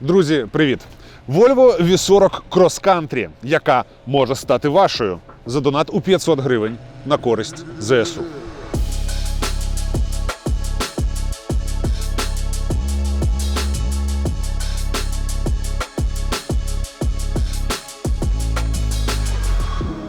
Друзі, привіт! Volvo V40 Cross Country, яка може стати вашою за донат у 500 гривень на користь ЗСУ.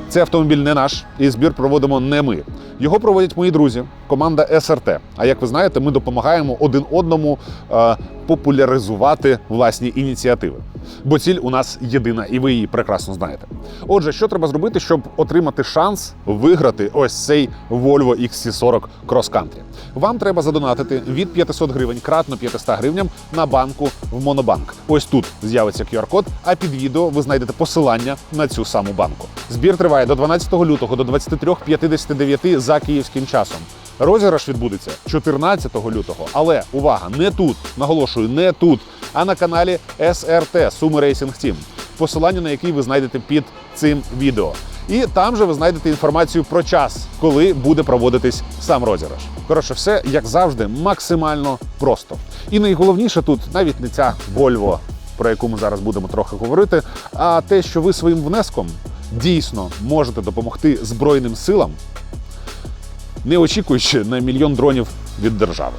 Цей автомобіль не наш, і збір проводимо не ми. Його проводять мої друзі, команда СРТ. А як ви знаєте, ми допомагаємо один одному е, популяризувати власні ініціативи. Бо ціль у нас єдина, і ви її прекрасно знаєте. Отже, що треба зробити, щоб отримати шанс виграти ось цей Volvo XC40 Cross Country? Вам треба задонатити від 500 гривень кратно 500 гривням на банку в Монобанк. Ось тут з'явиться QR-код, а під відео ви знайдете посилання на цю саму банку. Збір триває до 12 лютого до 23.59 за київським часом. Розіграш відбудеться 14 лютого. Але увага, не тут, наголошую, не тут, а на каналі SRT Суми Racing Team, посилання на який ви знайдете під цим відео. І там же ви знайдете інформацію про час, коли буде проводитись сам розіграш. Коротше, все як завжди, максимально просто. І найголовніше тут навіть не ця Volvo, про яку ми зараз будемо трохи говорити, а те, що ви своїм внеском дійсно можете допомогти Збройним силам, не очікуючи на мільйон дронів від держави.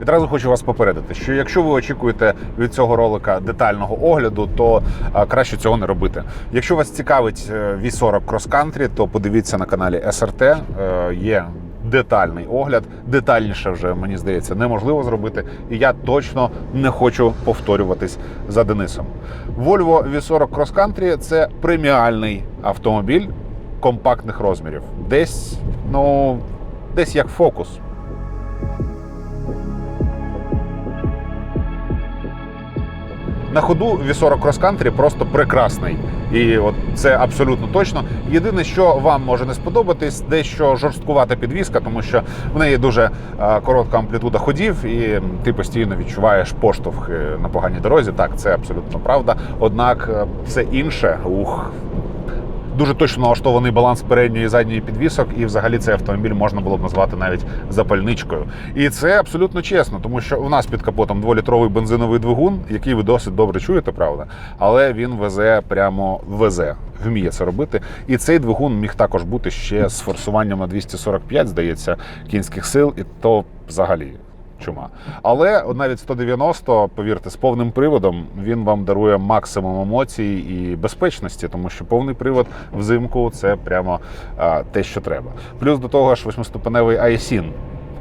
Відразу хочу вас попередити, що якщо ви очікуєте від цього ролика детального огляду, то краще цього не робити. Якщо вас цікавить е, V40 Cross Country, то подивіться на каналі SRT. Е, Є детальний огляд. Детальніше вже мені здається неможливо зробити. І я точно не хочу повторюватись за Денисом. Volvo V40 Cross Country – це преміальний автомобіль компактних розмірів. Десь, ну, десь як фокус. На ходу V40 Cross Country просто прекрасний. І от це абсолютно точно. Єдине, що вам може не сподобатись, дещо жорсткувата підвіска, тому що в неї дуже е, коротка амплітуда ходів, і ти постійно відчуваєш поштовх е, на поганій дорозі. Так, це абсолютно правда. Однак е, все інше, ух. Дуже точно налаштований баланс передньої і задньої підвісок, і взагалі цей автомобіль можна було б назвати навіть запальничкою. І це абсолютно чесно, тому що у нас під капотом дволітровий бензиновий двигун, який ви досить добре чуєте, правда, але він везе прямо везе, вміє це робити. І цей двигун міг також бути ще з форсуванням на 245, здається, кінських сил, і то взагалі. Чума. Але навіть 190, повірте, з повним приводом він вам дарує максимум емоцій і безпечності, тому що повний привод взимку це прямо те, що треба. Плюс до того ж восьмиступеневий iSIN.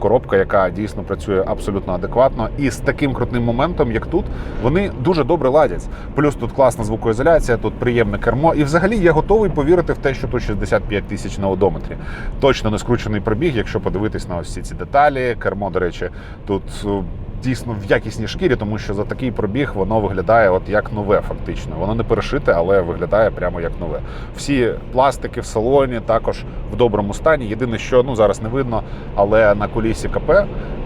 Коробка, яка дійсно працює абсолютно адекватно, і з таким крутним моментом, як тут, вони дуже добре ладять. Плюс тут класна звукоізоляція, тут приємне кермо. І взагалі я готовий повірити в те, що тут 65 тисяч на одометрі. Точно не скручений пробіг, якщо подивитись на ось всі ці деталі. Кермо, до речі, тут е, дійсно в якісній шкірі, тому що за такий пробіг воно виглядає от як нове, фактично. Воно не перешите, але виглядає прямо як нове. Всі пластики в салоні також в доброму стані. Єдине, що ну зараз не видно, але на колісі КП,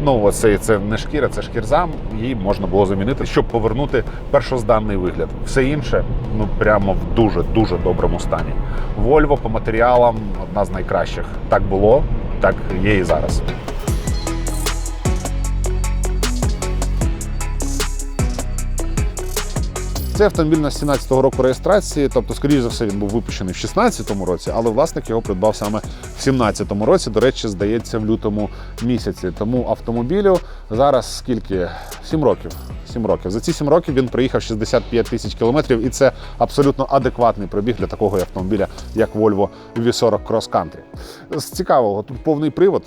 ну оце це не шкіра, це шкірзам. Її можна було замінити, щоб повернути першозданний вигляд. Все інше, ну прямо в дуже дуже доброму стані. Volvo по матеріалам одна з найкращих. Так було, так є і зараз. Це автомобіль на 17-го року реєстрації, тобто, скоріш за все, він був випущений в 16-му році, але власник його придбав саме в 17-му році. До речі, здається, в лютому місяці. Тому автомобілю зараз скільки? 7 років. 7 років. За ці 7 років він проїхав 65 тисяч кілометрів, і це абсолютно адекватний пробіг для такого автомобіля, як Volvo V40 Cross Country. З цікавого, тут повний привод.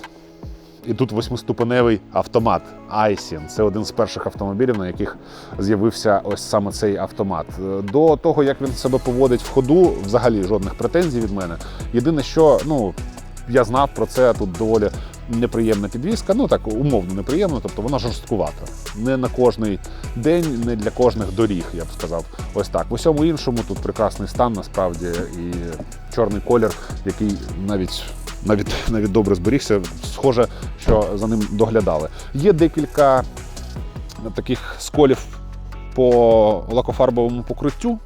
І тут восьмиступеневий автомат Айсін. Це один з перших автомобілів, на яких з'явився ось саме цей автомат. Е, До того, як він себе поводить в ходу, взагалі жодних претензій від мене. Єдине, що ну я знав про це тут доволі неприємна підвізка. Ну так умовно неприємно, тобто вона жорсткувата. Не на кожний день, не для кожних доріг, я б сказав. Ось так. В усьому іншому тут прекрасний стан насправді і чорний колір, який навіть навіть навіть добре зберігся. Схоже, що за ним доглядали. Є декілька таких сколів по лакофарбовому покриттю,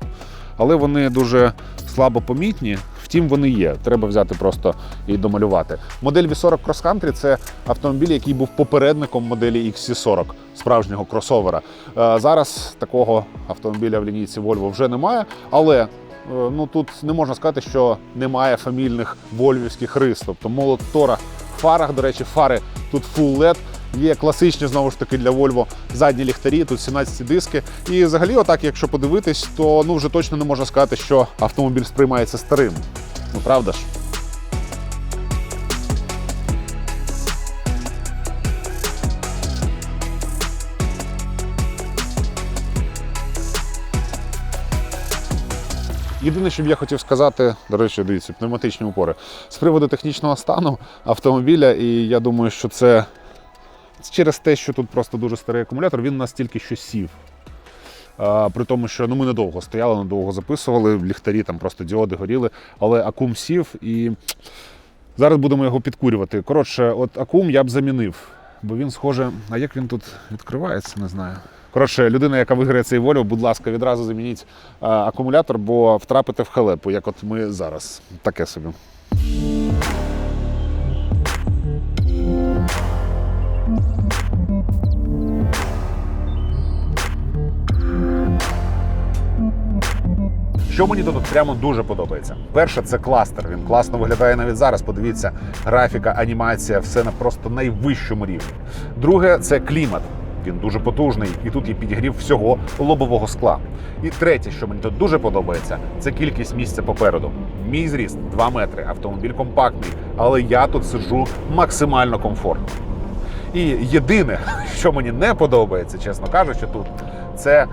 але вони дуже слабо помітні Втім, вони є. Треба взяти просто і домалювати. Модель V40 Cross Country – це автомобіль, який був попередником моделі XC40, справжнього кросовера. Е, Зараз такого автомобіля в лінійці Volvo вже немає, але ну тут не можна сказати, що немає фамільних вольвівських рис. Тобто молот Тора в фарах, до речі, фари тут Full LED. Є класичні знову ж таки для Volvo задні ліхтарі, тут 17 диски. І взагалі, отак, якщо подивитись, то ну вже точно не можна сказати, що автомобіль сприймається старим. Ну правда ж? Єдине, що б я хотів сказати, до речі, дивіться, пневматичні упори. З приводу технічного стану автомобіля, і я думаю, що це через те, що тут просто дуже старий акумулятор, він настільки що сів. А, при тому, що ну, ми недовго стояли, недовго записували, ліхтарі там просто діоди горіли, але акум сів і зараз будемо його підкурювати. Коротше, от акум я б замінив, бо він схоже. А як він тут відкривається, не знаю. Коротше, людина, яка виграє цей Volvo, будь ласка, відразу замініть а, акумулятор, бо втрапите в халепу, як от ми зараз. Таке собі. Що мені тут прямо дуже подобається. Перше, це кластер. Він класно виглядає навіть зараз. Подивіться, графіка, анімація, все на просто найвищому рівні. Друге, це клімат. Він дуже потужний, і тут є підігрів всього лобового скла. І третє, що мені тут дуже подобається, це кількість місця попереду. Мій зріст 2 метри, автомобіль компактний, але я тут сиджу максимально комфортно. І єдине, що мені не подобається, чесно кажучи, тут це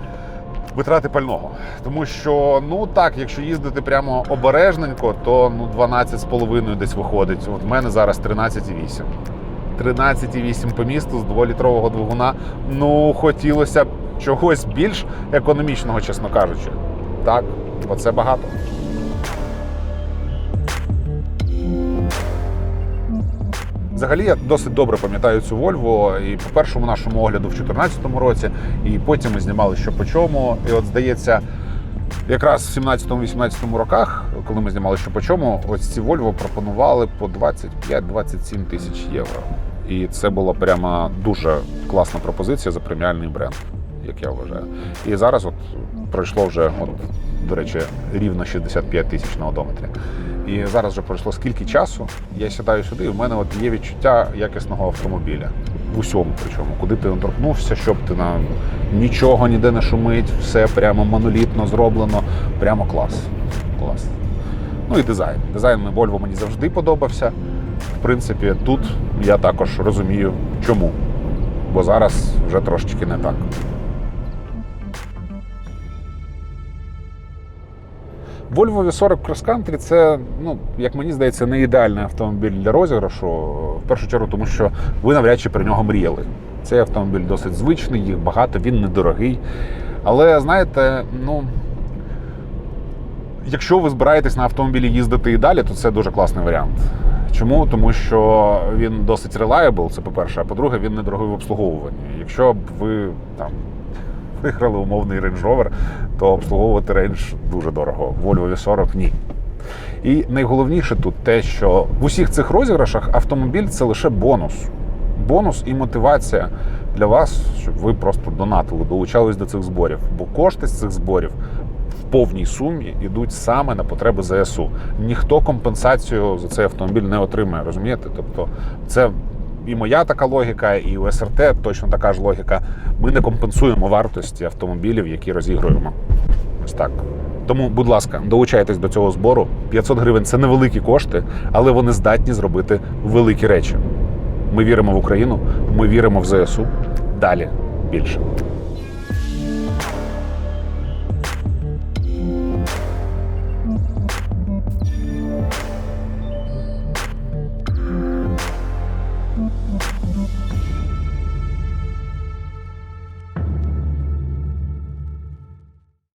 витрати пального. Тому що, ну так, якщо їздити прямо обережненько, то ну 12,5 десь виходить. От в мене зараз 13,8. 13,8 по місту з 2-літрового двигуна. Ну, хотілося б чогось більш економічного, чесно кажучи. Так, оце багато. Взагалі я досить добре пам'ятаю цю Volvo і по першому нашому огляду в 2014 році, і потім ми знімали що по чому. І от здається, якраз в 17-18 роках, коли ми знімали що по чому, ось ці Volvo пропонували по 25-27 тисяч євро. І це була прямо дуже класна пропозиція за преміальний бренд, як я вважаю. І зараз от пройшло вже, от, до речі, рівно 65 тисяч на одометрі. І зараз вже пройшло скільки часу. Я сідаю сюди, і в мене от є відчуття якісного автомобіля. В усьому причому, куди б ти не торкнувся, щоб ти на нічого ніде не шумить, все прямо монолітно зроблено. Прямо клас. Клас. Ну і дизайн. Дизайн Volvo мені завжди подобався. В принципі, тут я також розумію, чому. Бо зараз вже трошечки не так. Volvo V40 Cross Country це, ну, як мені здається, не ідеальний автомобіль для розіграшу. В першу чергу, тому що ви навряд чи про нього мріяли. Цей автомобіль досить звичний, їх багато, він недорогий. Але знаєте, ну. Якщо ви збираєтесь на автомобілі їздити і далі, то це дуже класний варіант. Чому? Тому що він досить reliable, це по-перше, а по-друге, він недорогий в обслуговуванні. Якщо б ви там виграли умовний Range Rover, то обслуговувати рейндж дуже дорого. Volvo V40 ні. І найголовніше тут те, що в усіх цих розіграшах автомобіль це лише бонус. Бонус і мотивація для вас, щоб ви просто донатили, долучались до цих зборів. Бо кошти з цих зборів в повній сумі йдуть саме на потреби ЗСУ. Ніхто компенсацію за цей автомобіль не отримає, розумієте? Тобто, це і моя така логіка, і у СРТ точно така ж логіка. Ми не компенсуємо вартості автомобілів, які розігруємо. Ось так. Тому, будь ласка, долучайтесь до цього збору. 500 гривень це невеликі кошти, але вони здатні зробити великі речі. Ми віримо в Україну, ми віримо в ЗСУ. Далі більше.